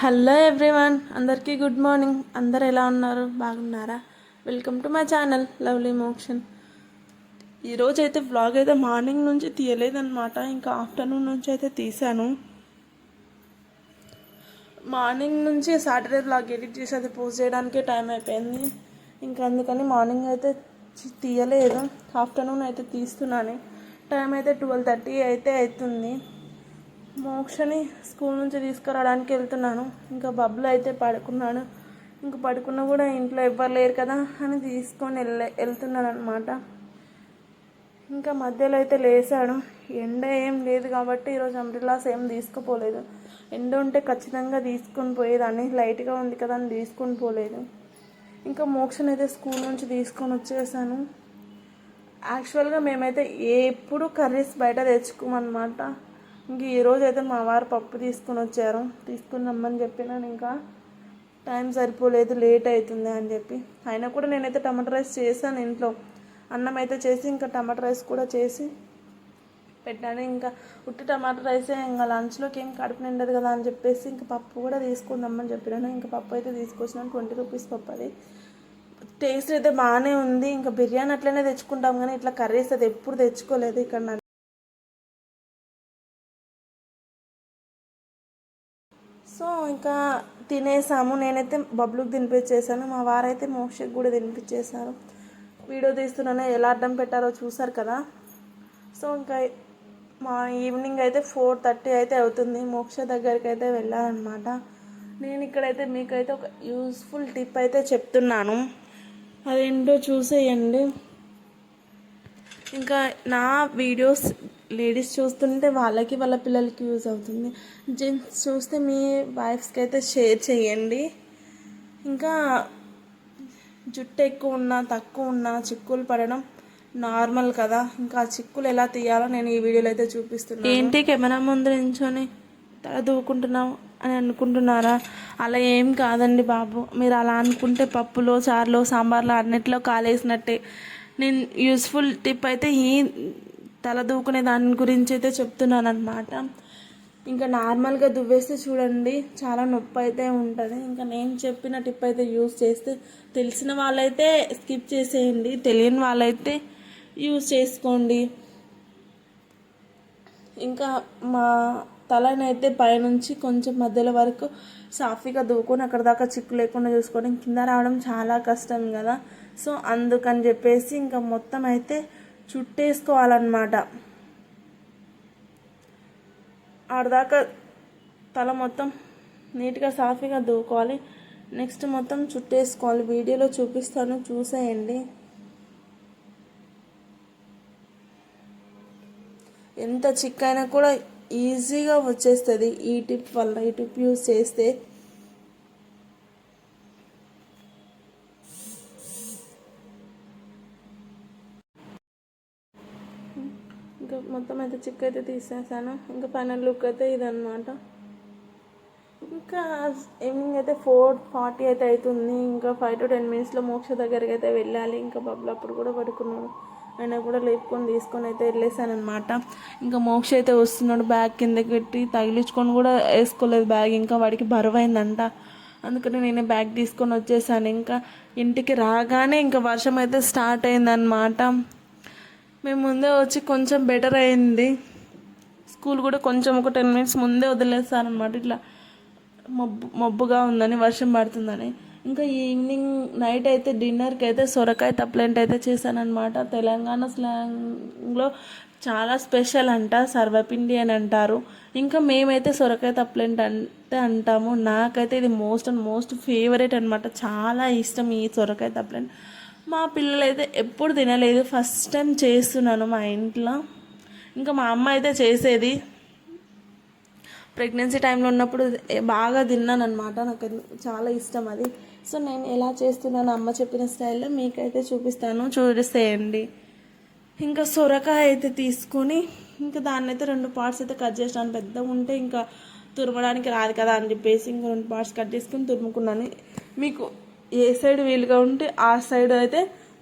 Hello everyone అందరికీ good morning. అందరు ఎలా ఉన్నారు? బాగున్నారా? Welcome to my channel lovely Mokshan. ఈరోజు అయితే వ్లాగ్ అయితే మార్నింగ్ నుంచి తీయలేదన్నమాట. ఇంకా ఆఫ్టర్నూన్ నుంచి అయితే తీసాను మార్నింగ్ నుంచి సాటర్డే బ్లాగ్ ఎడిట్ చేసి అది పోస్ట్ చేయడానికే టైం అయిపోయింది. ఇంకా అందుకని మార్నింగ్ అయితే తీయలేదు. ఆఫ్టర్నూన్ అయితే తీస్తున్నాను. టైం అయితే ట్వెల్వ్ థర్టీ అయితే అవుతుంది. మోక్షని స్కూల్ నుంచి తీసుకురావడానికి వెళ్తున్నాను. ఇంకా బబ్బులు అయితే పడుకున్నాడు ఇంకా పడుకున్నా కూడా ఇంట్లో ఎవ్వరు లేరు కదా అని తీసుకొని వెళ్ళే వెళ్తున్నాను అనమాట ఇంకా మధ్యలో అయితే లేసాడు ఎండ ఏం లేదు కాబట్టి ఈరోజు అంబ్రిల్లాస్ ఏం తీసుకుపోలేదు. ఎండ ఉంటే ఖచ్చితంగా తీసుకొని పోయేదాన్ని. లైట్గా ఉంది కదా అని తీసుకొని పోలేదు. ఇంకా మోక్షని అయితే స్కూల్ నుంచి తీసుకొని వచ్చేసాను. యాక్చువల్గా మేమైతే ఎప్పుడు కర్రీస్ బయట తెచ్చుకోమన్నమాట. ఇంక ఈరోజు అయితే మా వారు పప్పు తీసుకుని వచ్చారు. తీసుకుని రమ్మని చెప్పినాను ఇంకా టైం సరిపోలేదు లేట్ అవుతుంది అని చెప్పి. అయినా కూడా నేనైతే టమాటా రైస్ చేశాను ఇంట్లో. అన్నం అయితే చేసి ఇంకా టమాటా రైస్ కూడా చేసి పెట్టాను. ఇంకా ఉట్టి టమాటా రైసే ఇంకా లంచ్లోకి ఏం కడుపు నిండదు కదా అని చెప్పేసి ఇంకా పప్పు కూడా తీసుకుందామని చెప్పినాను. ఇంకా పప్పు అయితే తీసుకొచ్చినాను. ట్వంటీ రూపీస్ పప్పు అది. టేస్ట్ అయితే బాగానే ఉంది. ఇంకా బిర్యానీ అట్లనే తెచ్చుకుంటాం కానీ ఇట్లా కర్రీస్ అది ఎప్పుడు తెచ్చుకోలేదు ఇక్కడ సో ఇంకా తినేసాము. నేనైతే బబ్లుకి తినిపించేసాను మా వారైతే మోక్షకి కూడా తినిపించేశారు. వీడియో తీస్తున్నాను ఎలా అడ్డం పెట్టారో చూసారు కదా. సో ఇంకా మా ఈవినింగ్ అయితే ఫోర్ థర్టీ అయితే అవుతుంది. మోక్ష దగ్గరికి అయితే వెళ్ళాలన్నమాట. నేను ఇక్కడైతే మీకైతే ఒక యూస్ఫుల్ టిప్ అయితే చెప్తున్నాను. అదేంటో చూసేయండి. ఇంకా నా వీడియోస్ లేడీస్ చూస్తుంటే వాళ్ళకి వాళ్ళ పిల్లలకి యూజ్ అవుతుంది. జెంట్స్ చూస్తే మీ వైఫ్స్కి అయితే షేర్ చేయండి. ఇంకా జుట్టు ఎక్కువ ఉన్నా తక్కువ ఉన్నా చిక్కులు పడడం నార్మల్ కదా. ఇంకా ఆ చిక్కులు ఎలా తీయాలో నేను ఈ వీడియోలో అయితే చూపిస్తున్నాను. ఏంటి కెమెరా ముందు నించొని తల దూకుంటున్నావు అని అనుకుంటున్నారా? అలా ఏం కాదండి బాబు. మీరు అలా అనుకుంటే పప్పులో చారులో సాంబార్లో అన్నిట్లో కాలేసినట్టే. నేను యూస్ఫుల్ టిప్ అయితే ఈ తల దూకునే దాని గురించి అయితే చెప్తున్నాను అనమాట ఇంకా నార్మల్గా దువ్వేస్తే చూడండి చాలా నొప్పి అయితే ఉంటుంది. ఇంకా నేను చెప్పిన టిప్ అయితే యూస్ చేస్తే తెలిసిన వాళ్ళైతే స్కిప్ చేసేయండి తెలియని వాళ్ళైతే యూస్ చేసుకోండి. ఇంకా మా తలనైతే పైనుంచి కొంచెం మధ్యలో వరకు సాఫీగా దూకొని అక్కడ దాకా చిక్కు లేకుండా చూసుకోవడం. కింద రావడం చాలా కష్టం కదా. సో అందుకని చెప్పేసి ఇంకా మొత్తం అయితే చుట్టేసుకోవాలన్నమాట. ఆడదాకా తల మొత్తం నీట్గా సాఫీగా దూకోవాలి. నెక్స్ట్ మొత్తం చుట్టేసుకోవాలి. వీడియోలో చూపిస్తాను. చూసేయండి. ఎంత చిక్కైనా కూడా ఈజీగా వచ్చేస్తుంది ఈ టిప్ వల్ల. ఈ టిప్ యూస్ చేస్తే ఇంకా మొత్తం అయితే చిక్ అయితే తీసేసాను. ఇంకా ఫైనల్ లుక్ అయితే ఇదన్నమాట. ఇంకా ఈవినింగ్ అయితే ఫోర్ ఫార్టీ అయితే అవుతుంది ఇంకా ఫైవ్ టు టెన్ మినిట్స్లో మోక్ష దగ్గరికి అయితే వెళ్ళాలి. ఇంకా బబ్బులు అప్పుడు కూడా పడుకున్నాడు. ఆయన కూడా లేపుకొని తీసుకొని అయితే వెళ్ళేసాను అనమాట ఇంకా మోక్ష అయితే వస్తున్నాడు బ్యాగ్ కిందకి పెట్టి తగిలించుకొని కూడా వేసుకోలేదు బ్యాగ్ ఇంకా వాడికి బరువైందంట. అందుకని నేను బ్యాగ్ తీసుకొని వచ్చేసాను. ఇంకా ఇంటికి రాగానే ఇంకా వర్షం అయితే స్టార్ట్ అయిందనమాట మేము ముందే వచ్చి కొంచెం బెటర్ అయింది. స్కూల్ కూడా కొంచెం ఒక టెన్ మినిట్స్ ముందే వదిలేస్తారనమాట ఇట్లా మబ్బు మబ్బుగా ఉందని వర్షం పడుతుందని. ఇంకా ఈవినింగ్ నైట్ అయితే డిన్నర్కి అయితే సొరకాయ తప్పలేంటి అయితే చేశానమాట తెలంగాణ స్లాంగ్లో చాలా స్పెషల్ అంట సర్వపిండి అని అంటారు. ఇంకా మేమైతే సొరకాయ తప్పలేంటి అంటే అంటాము. నాకైతే ఇది మోస్ట్ అండ్ మోస్ట్ ఫేవరెట్ అనమాట చాలా ఇష్టం ఈ సొరకాయ తప్పలేంటి. మా పిల్లలైతే ఎప్పుడు తినలేదు. ఫస్ట్ టైం చేస్తున్నాను మా ఇంట్లో. ఇంకా మా అమ్మ అయితే చేసేది. ప్రెగ్నెన్సీ టైంలో ఉన్నప్పుడు బాగా తిన్నాను అనమాట నాకు అది చాలా ఇష్టం అది. సో నేను ఎలా చేస్తున్నాను అమ్మ చెప్పిన స్టైల్లో మీకైతే చూపిస్తాను. చూసేయండి. ఇంకా సొరకాయ అయితే తీసుకొని ఇంకా దాన్ని అయితే రెండు పార్ట్స్ అయితే కట్ చేసినాను. పెద్దగా ఉంటే ఇంకా తురమడానికి రాదు కదా అని చెప్పేసి ఇంకా రెండు పార్ట్స్ కట్ చేసుకుని తురుముకున్నాను. మీకు ఏ సైడ్ వీలుగా ఉంటే ఆ సైడ్ అయితే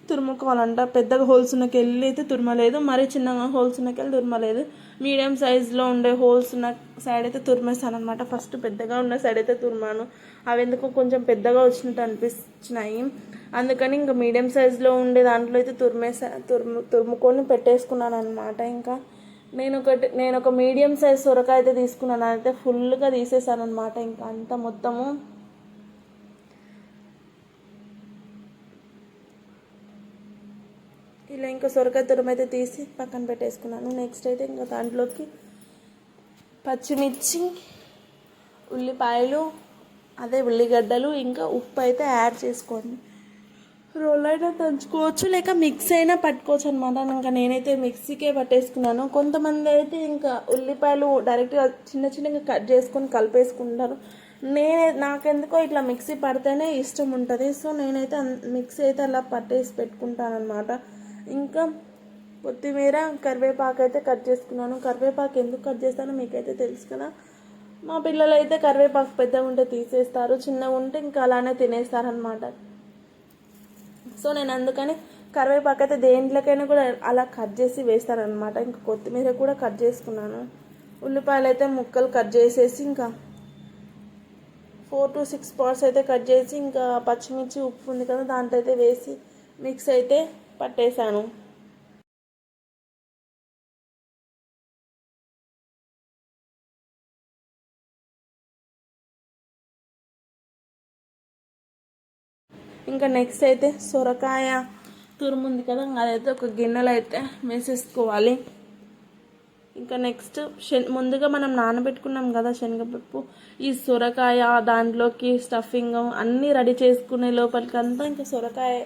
తురుముకోవాలంట. పెద్దగా హోల్స్ ఉన్నకి వెళ్ళి అయితే తురమలేదు. మరీ చిన్నగా హోల్స్ ఉన్నకి వెళ్ళి తురమలేదు. మీడియం సైజులో ఉండే హోల్స్ ఉన్న సైడ్ అయితే తురిమేస్తాను అనమాట ఫస్ట్ పెద్దగా ఉన్న సైడ్ అయితే తురిమాను. అవి ఎందుకో కొంచెం పెద్దగా వచ్చినట్టు అనిపించినాయి. అందుకని ఇంకా మీడియం సైజులో ఉండే దాంట్లో అయితే తురిమేసా తురుము తురుముకొని పెట్టేసుకున్నాను అనమాట ఇంకా నేను ఒకటి నేను ఒక మీడియం సైజ్ సొరకాయ అయితే తీసుకున్నాను. అయితే ఫుల్గా తీసేసాను అనమాట ఇంకా అంతా మొత్తము ఇలా ఇంకా సొరకాయ తురం అయితే తీసి పక్కన పెట్టేసుకున్నాను. నెక్స్ట్ అయితే ఇంకా దాంట్లోకి పచ్చిమిర్చి ఉల్లిపాయలు అదే ఉల్లిగడ్డలు ఇంకా ఉప్పు అయితే యాడ్ చేసుకోండి. రోల్ అయినా దంచుకోవచ్చు లేక మిక్స్ అయినా పట్టుకోవచ్చు అనమాట ఇంకా నేనైతే మిక్సీకే పట్టేసుకున్నాను. కొంతమంది అయితే ఇంకా ఉల్లిపాయలు డైరెక్ట్గా చిన్న చిన్నగా కట్ చేసుకొని కలిపేసుకుంటారు. నేనే నాకెందుకో ఇట్లా మిక్సీ పడితేనే ఇష్టం ఉంటుంది. సో నేనైతే మిక్సీ అయితే అలా పట్టేసి పెట్టుకుంటాను అనమాట ఇంకా కొత్తిమీర కరివేపాకు అయితే కట్ చేసుకున్నాను. కరివేపాకు ఎందుకు కట్ చేస్తానో మీకైతే తెలుసు కదా. మా పిల్లలు అయితే కరివేపాకు పెద్దగా ఉంటే తీసేస్తారు చిన్నగా ఉంటే ఇంకా అలానే తినేస్తారనమాట సో నేను అందుకని కరివేపాకు అయితే దేంట్లోకైనా కూడా అలా కట్ చేసి వేస్తారనమాట ఇంకా కొత్తిమీర కూడా కట్ చేసుకున్నాను. ఉల్లిపాయలు అయితే ముక్కలు కట్ చేసేసి ఇంకా ఫోర్ టు సిక్స్ పార్ట్స్ అయితే కట్ చేసి ఇంకా పచ్చిమిర్చి ఉప్పు ఉంది కదా దాంట్లో అయితే వేసి మిక్స్ అయితే పట్టేశాను. ఇంకా నెక్స్ట్ అయితే సొరకాయ తురుముంది కదా అదైతే ఒక గిన్నెలో అయితే వేసేసుకోవాలి. ఇంకా నెక్స్ట్ శన్ ముందుగా మనం నానబెట్టుకున్నాం కదా శనగపప్పు ఈ సొరకాయ దాంట్లోకి స్టఫింగ్ అన్నీ రెడీ చేసుకునే లోపలికంతా ఇంకా సొరకాయ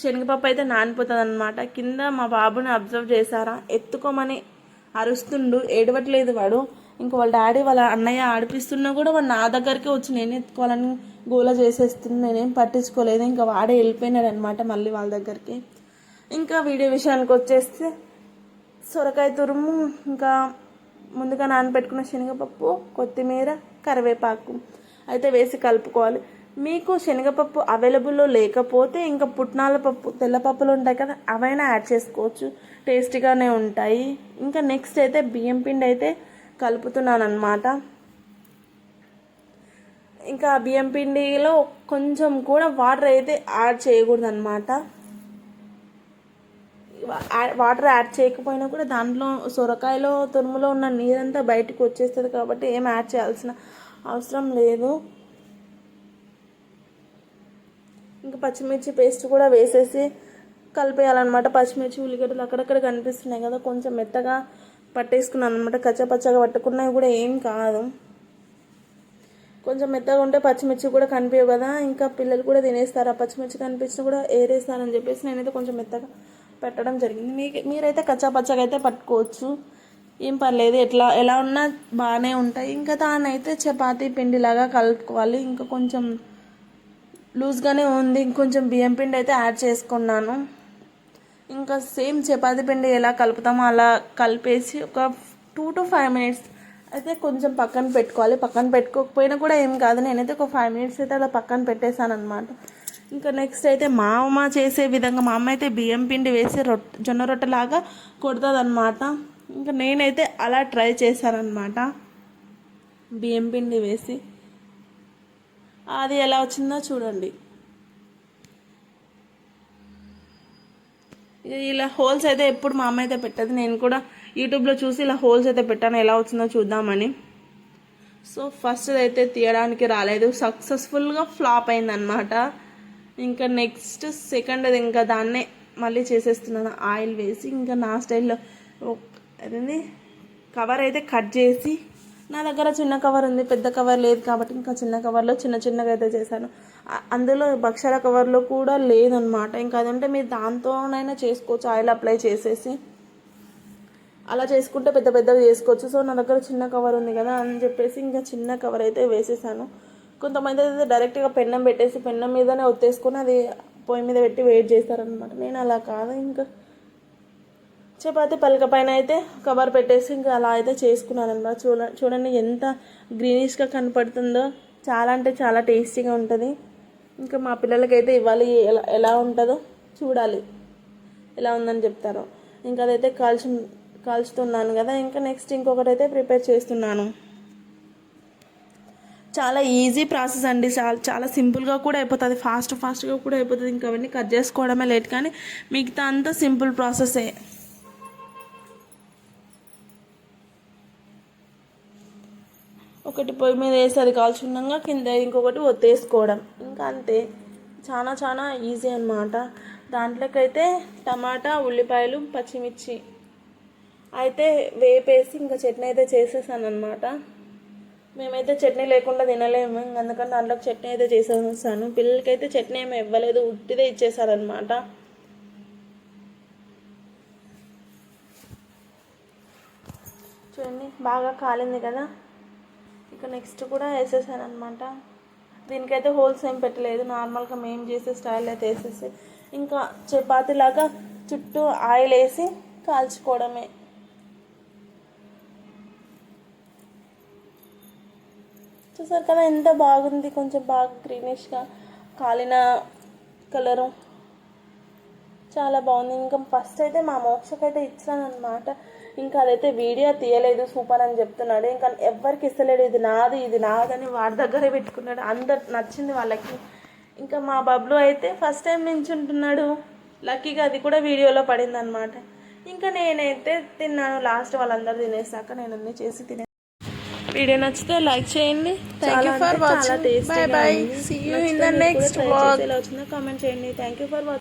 శనగపప్పు అయితే నానిపోతుంది అనమాట కింద మా బాబుని అబ్జర్వ్ చేశారా? ఎత్తుకోమని అరుస్తుండు. ఏడవట్లేదు వాడు. ఇంక వాళ్ళ డాడీ వాళ్ళ అన్నయ్య ఆడిపిస్తున్నా కూడా వాడు నా దగ్గరికి వచ్చి నేను ఎత్తుకోవాలని గోల చేసేస్తుంది. నేనేం పట్టించుకోలేదు. ఇంకా వాడే వెళ్ళిపోయినాడు అనమాట మళ్ళీ వాళ్ళ దగ్గరికి. ఇంకా వీడియో విషయానికి వచ్చేస్తే సొరకాయ తురుము ఇంకా ముందుగా నానబెట్టుకున్న శనగపప్పు కొత్తిమీర కరివేపాకు. అయితే వేసి కలుపుకోవాలి. మీకు శనగపప్పు అవైలబుల్లో లేకపోతే ఇంకా పుట్నాల పప్పు తెల్లపప్పులు ఉంటాయి కదా అవైనా యాడ్ చేసుకోవచ్చు. టేస్టీగానే ఉంటాయి. ఇంకా నెక్స్ట్ అయితే బియ్యం పిండి అయితే కలుపుతున్నాను అనమాట ఇంకా బియ్యం పిండిలో కొంచెం కూడా వాటర్ అయితే యాడ్ చేయకూడదు అనమాట వాటర్ యాడ్ చేయకపోయినా కూడా దాంట్లో సొరకాయలో తురుములో ఉన్న నీరంతా బయటకు వచ్చేస్తుంది కాబట్టి ఏం యాడ్ చేయాల్సిన అవసరం లేదు ఇంకా పచ్చిమిర్చి పేస్ట్ కూడా వేసేసి కలిపేయాలన్నమాట. పచ్చిమిర్చి ఉల్లిగడ్డలు అక్కడక్కడ కనిపిస్తున్నాయి కదా కొంచెం మెత్తగా పట్టేసుకున్నాను అనమాట కచ్చపచ్చగా పట్టుకున్నవి కూడా ఏం కాదు. కొంచెం మెత్తగా ఉంటే పచ్చిమిర్చి కూడా కనిపించవు కదా ఇంకా పిల్లలు కూడా తినేస్తారు. ఆ పచ్చిమిర్చి కనిపించినా కూడా ఏరేస్తారని చెప్పేసి నేనైతే కొంచెం మెత్తగా పెట్టడం జరిగింది. మీ మీరైతే కచ్చాపచ్చగా అయితే పట్టుకోవచ్చు. ఏం పర్లేదు ఎట్లా ఎలా ఉన్నా బాగానే ఉంటాయి. ఇంకా దాన్ని అయితే చపాతీ పిండిలాగా కలుపుకోవాలి. ఇంకా కొంచెం లూజ్గానే ఉంది. ఇంకొంచెం బియ్యం పిండి అయితే యాడ్ చేసుకున్నాను. ఇంకా సేమ్ చపాతీ పిండి ఎలా కలుపుతామో అలా కలిపేసి ఒక టూ టు ఫైవ్ మినిట్స్ అయితే కొంచెం పక్కన పెట్టుకోవాలి. పక్కన పెట్టుకోకపోయినా కూడా ఏం కాదు. నేనైతే ఒక ఫైవ్ మినిట్స్ అయితే అలా పక్కన పెట్టేశాను అనమాట ఇంకా నెక్స్ట్ అయితే మా అమ్మ చేసే విధంగా మా అమ్మ అయితే బియ్యం పిండి వేసి రొట్టె జొన్న రొట్టెలాగా కొడుతుంది అనమాట ఇంకా నేనైతే అలా ట్రై చేశానమాట బియ్యం పిండి వేసి. అది ఎలా వచ్చిందో చూడండి. ఇలా హోల్స్ అయితే ఎప్పుడు మా అమ్మ అయితే పెట్టదు. నేను కూడా యూట్యూబ్లో చూసి ఇలా హోల్స్ అయితే పెట్టాను. ఎలా వచ్చిందో చూద్దామని. సో ఫస్ట్ అయితే తీయడానికి రాలేదు. సక్సెస్ఫుల్గా ఫ్లాప్ అయిందనమాట ఇంకా నెక్స్ట్ సెకండ్ ఇంకా దాన్నే మళ్ళీ చేసేస్తున్నాను. ఆయిల్ వేసి ఇంకా నా స్టైల్లో అదేంది? కవర్ అయితే కట్ చేసి నా దగ్గర చిన్న కవర్ ఉంది పెద్ద కవర్ లేదు కాబట్టి ఇంకా చిన్న కవర్లో చిన్న చిన్నగా అయితే చేశాను. అందులో భక్షాల కవర్లో కూడా లేదనమాట ఇంకా అదంటే మీరు దాంతోనైనా చేసుకోవచ్చు. ఆయిల్ అప్లై చేసేసి అలా చేసుకుంటే పెద్ద పెద్దగా చేసుకోవచ్చు. సో నా దగ్గర చిన్న కవర్ ఉంది కదా అని చెప్పేసి ఇంకా చిన్న కవర్ అయితే వేసేసాను. కొంతమంది అయితే డైరెక్ట్గా పెన్నం పెట్టేసి పెన్నం మీదనే ఒత్తేసుకొని అది పొయ్యి మీద పెట్టి వెయిట్ చేస్తారనమాట నేను అలా కాదు ఇంకా. చపాతి పలక పైన అయితే కవర్ పెట్టేసి ఇంకా అలా అయితే చేసుకున్నాను అనమాట చూడ చూడండి ఎంత గ్రీనిష్గా కనపడుతుందో. చాలా అంటే చాలా టేస్టీగా ఉంటుంది. ఇంకా మా పిల్లలకైతే ఇవ్వాలి. ఎలా ఎలా ఉంటుందో చూడాలి. ఎలా ఉందని చెప్తారో. ఇంకా అదైతే కాల్చు కాల్చుతున్నాను కదా. ఇంకా నెక్స్ట్ ఇంకొకటి అయితే ప్రిపేర్ చేస్తున్నాను. చాలా ఈజీ ప్రాసెస్ అండి. చాలా చాలా సింపుల్గా కూడా అయిపోతుంది. ఫాస్ట్ ఫాస్ట్గా కూడా అయిపోతుంది. ఇంకా అవన్నీ కట్ చేసుకోవడమే లేట్ కానీ మిగతా అంతా సింపుల్ ప్రాసెసే ఒకటి పొయ్యి మీద వేసి అది కాల్చున్నాక కింద ఇంకొకటి ఒత్తేసుకోవడం. ఇంకా అంతే. చాలా చాలా ఈజీ అన్నమాట. దాంట్లోకైతే టమాటా ఉల్లిపాయలు పచ్చిమిర్చి. అయితే వేపేసి ఇంకా చట్నీ అయితే చేసేసాను అనమాట మేమైతే చట్నీ లేకుండా తినలేము. అందుకని దాంట్లోకి చట్నీ అయితే చేసేసాను. పిల్లలకైతే చట్నీ ఏమి ఇవ్వలేదు. ఉట్టిదే ఇచ్చేసారనమాట చూడండి బాగా కాలింది కదా. ఇంకా నెక్స్ట్ కూడా వేసేసాను అనమాట దీనికైతే హోల్స్ ఏం పెట్టలేదు. నార్మల్గా మేము చేసే స్టైల్ అయితే వేసేసి ఇంకా చపాతీలాగా చుట్టూ ఆయిల్ వేసి కాల్చుకోవడమే. చూసారు కదా ఎంత బాగుంది. కొంచెం బాగా గ్రీనిష్గా కాలిన కలరు. చాలా బాగుంది. ఇంకా ఫస్ట్ అయితే మా మోక్షకైతే ఇచ్చాను అనమాట ఇంకా అదైతే వీడియో తీయలేదు సూపర్ అని చెప్తున్నాడు. ఇంకా ఎవరికి ఇస్తలేడు ఇది నాది ఇది నాదని వాడి దగ్గరే పెట్టుకున్నాడు. అందరు నచ్చింది వాళ్ళకి. ఇంకా మా బబ్లు అయితే ఫస్ట్ టైం నించుంటున్నాడు. లక్కీగా అది కూడా వీడియోలో పడింది అనమాట ఇంకా నేనైతే తిన్నాను. లాస్ట్ వాళ్ళందరూ తినేసాక నేను అన్ని చేసి తినే వీడియో నచ్చితే లైక్ చేయండి. you for watching. Bye bye. See you in the next vlog. ఎలా వచ్చిందో కామెంట్ చేయండి. Thank you for watching